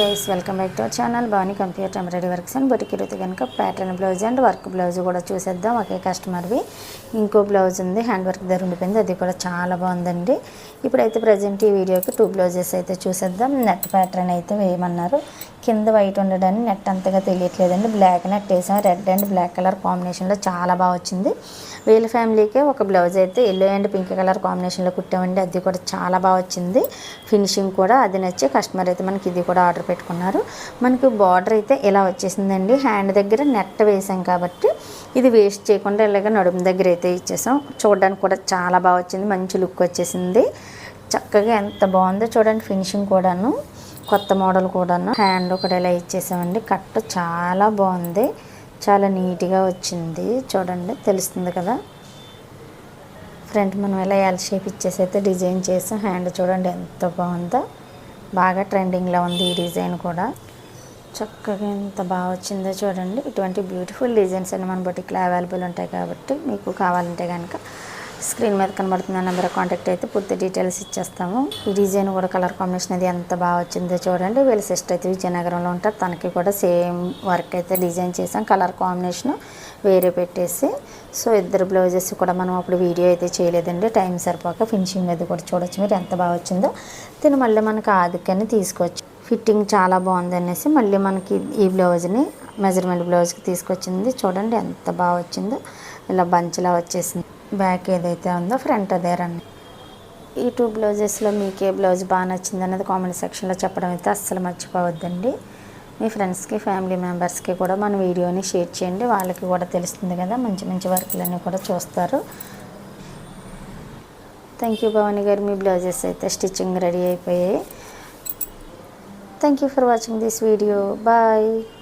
Guys welcome back to our channel Bhavani computer embroidery works and బొటికి రుతి కనుక pattern blouse and work blouse కూడా చూసేద్దాం. ఒకే కస్టమర్వి ఇంకో blouse ఉంది హ్యాండ్ వర్క్ ధర ఉండిపోయింది అది కూడా చాలా బాగుందండి. ఇప్పుడైతే ప్రజెంట్ ఈ వీడియోకి టూ బ్లౌజెస్ అయితే చూసేద్దాం. నెట్ ప్యాటర్న్ అయితే వేయమన్నారు. కింద వైట్ ఉండడానికి నెట్ అంతగా తెలియట్లేదండి. బ్లాక్ నెట్ వేసాం. రెడ్ అండ్ బ్లాక్ కలర్ కాంబినేషన్లో చాలా బాగా వచ్చింది. వీళ్ళ ఫ్యామిలీకే ఒక బ్లౌజ్ అయితే ఎల్లో అండ్ పింక్ కలర్ కాంబినేషన్లో కుట్టామండి. అది కూడా చాలా బాగా వచ్చింది. ఫినిషింగ్ కూడా అది నచ్చి కస్టమర్ అయితే మనకి ఇది కూడా ఆర్డర్ పెట్టుకున్నారు. మనకి బార్డర్ అయితే ఇలా వచ్చేసిందండి. హ్యాండ్ దగ్గర నెట్ వేసాం కాబట్టి ఇది వేస్ట్ చేయకుండా ఇలాగ నడుము దగ్గర అయితే ఇచ్చేసాం. చూడడానికి కూడా చాలా బాగా వచ్చింది. మంచి లుక్ వచ్చేసింది. చక్కగా ఎంత బాగుందో చూడండి. ఫినిషింగ్ కూడాను. కొత్త మోడల్ కూడాను. హ్యాండ్ ఒకటి ఇలా ఇచ్చేసామండి. కట్ చాలా బాగుంది. చాలా నీట్గా వచ్చింది. చూడండి తెలుస్తుంది కదా. ఫ్రంట్ మనం ఇలా ఎల్ షేప్ ఇచ్చేసి అయితే డిజైన్ చేసాం. హ్యాండ్ చూడండి ఎంత బాగుందో. బాగా ట్రెండింగ్లో ఉంది ఈ డిజైన్ కూడా. చక్కగా ఎంత బాగా వచ్చిందో చూడండి. ఇటువంటి బ్యూటిఫుల్ డిజైన్స్ అన్నీ మన బొటిక్లో అవైలబుల్ ఉంటాయి కాబట్టి మీకు కావాలంటే కనుక స్క్రీన్ మీద కనబడుతున్న నెంబర్ కాంటాక్ట్ అయితే పూర్తి డీటెయిల్స్ ఇచ్చేస్తాము. ఈ డిజైన్ కూడా కలర్ కాంబినేషన్ అది ఎంత బాగా వచ్చిందో చూడండి. వీళ్ళ సిస్టర్ అయితే విజయనగరంలో ఉంటారు. తనకి కూడా సేమ్ వర్క్ అయితే డిజైన్ చేసాం కలర్ కాంబినేషన్ వేరే పెట్టేసి. సో ఇద్దరు బ్లౌజెస్ కూడా మనం అప్పుడు వీడియో అయితే చేయలేదండి. టైం సరిపోక ఫినిషింగ్ మీద కూడా చూడొచ్చు మీరు ఎంత బాగా వచ్చిందో. దీన్ని మళ్ళీ మనకు ఆదికని తీసుకోవచ్చు ఫిట్టింగ్ చాలా బాగుంది అనేసి మళ్ళీ మనకి ఈ బ్లౌజ్ని మెజర్మెంట్ బ్లౌజ్కి తీసుకొచ్చింది. చూడండి ఎంత బాగా వచ్చిందో. ఇలా బంచ్లా వచ్చేసింది. బ్యాక్ ఏదైతే ఉందో ఫ్రంట్ అదే రండి ఈ టూ బ్లౌజెస్లో మీకు ఏ బ్లౌజ్ బాగా నచ్చింది అనేది కామెంట్ సెక్షన్లో చెప్పడం అయితే అస్సలు మర్చిపోవద్దండి. మీ ఫ్రెండ్స్కి ఫ్యామిలీ మెంబర్స్కి కూడా మన వీడియోని షేర్ చేయండి. వాళ్ళకి కూడా తెలుస్తుంది కదా మంచి మంచి వర్క్లన్నీ కూడా చూస్తారు. థ్యాంక్ యూ భవాని గారు మీ బ్లౌజెస్ అయితే స్టిచ్చింగ్ రెడీ అయిపోయాయి. Thank you for watching this video. Bye.